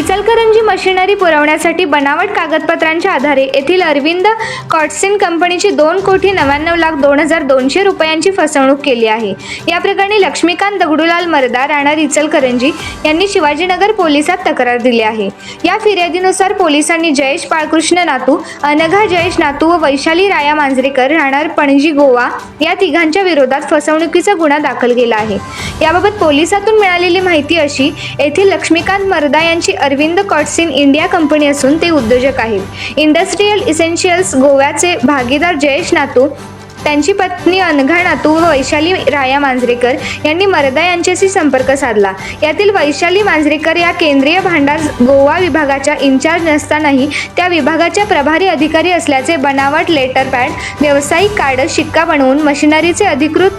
Ichalkaranji machinery पुरवण्यासाठी बनावट कागदपत्रांच्या आधारे येथील अरविंद कॉटसिन कंपनीची दोन कोटी नव्याण्णव लाख दोन हजार दोनशे रुपयांची फसवणूक केली आहे. या प्रकरणी लक्ष्मीकांत दगडूलाल मर्दा राहणार इचलकरंजी यांनी शिवाजीनगर पोलिसात तक्रार दिली आहे. या फिर्यादीनुसार पोलिसांनी जयेश बाळकृष्ण नातू अनघा जयेश नातू व वैशाली राया मांजरेकर राहणार पणजी गोवा या तिघांच्या विरोधात फसवणुकीचा गुन्हा दाखल केला आहे. याबाबत पोलिसातून मिळालेली माहिती अशी येथील लक्ष्मीकांत मर्दा यांची अरविंद कॉटसिन इंडिया कंपनी असून ते उद्योजक आहेत. इंडस्ट्रीयल इसेन्शियल्स गोव्याचे भागीदार जयेश नातू त्यांची पत्नी अनघा नातू व वैशाली राया मांजरेकर यांनी मर्दा यांच्याशी संपर्क साधला. यातील वैशाली मांजरेकर या केंद्रीय भांडार गोवा विभागाच्या इन्चार्ज नसतानाही त्या विभागाच्या प्रभारी अधिकारी असल्याचे बनावट लेटर पॅड व्यावसायिक कार्ड शिक्का बनवून मशिनरीचे अधिकृत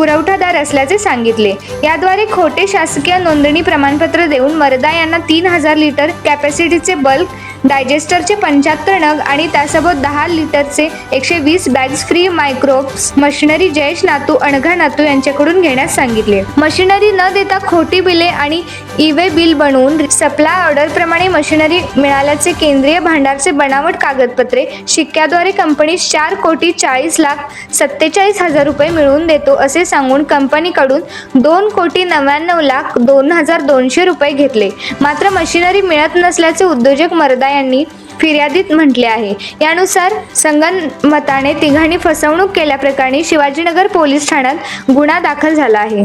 पुरवठादार असल्याचे सांगितले. याद्वारे खोटे शासकीय नोंदणी प्रमाणपत्र देऊन मर्दा यांना तीन हजार लिटर कॅपॅसिटीचे बल्क डायजेस्टरचे पंच्याहत्तर नग आणि त्यासोबत दहा लिटरचे एकशे वीस बॅग्स फ्री मायक्रोप्स मशिनरी जयेश नातू अणघा नातू यांच्याकडून घेण्यास सांगितले. मशिनरी न देता खोटी बिले आणि इवे बिल बनवून सप्लाय ऑर्डरप्रमाणे मशिनरी मिळाल्याचे केंद्रीय भांडारचे बनावट कागदपत्रे शिक्क्याद्वारे कंपनीस चार कोटी चाळीस लाख सत्तेचाळीस हजार रुपये मिळवून देतो असे सांगून कंपनीकडून दोन कोटी नव्याण्णव लाख दोन हजार दोनशे रुपये घेतले. मात्र मशिनरी मिळत नसल्याचे उद्योजक मरदा यांनी फिर्यादीत म्हटले आहे. यानुसार संगनमताने तिघांनी फसवणूक केल्याप्रकरणी शिवाजीनगर पोलीस ठाण्यात गुन्हा दाखल झाला आहे.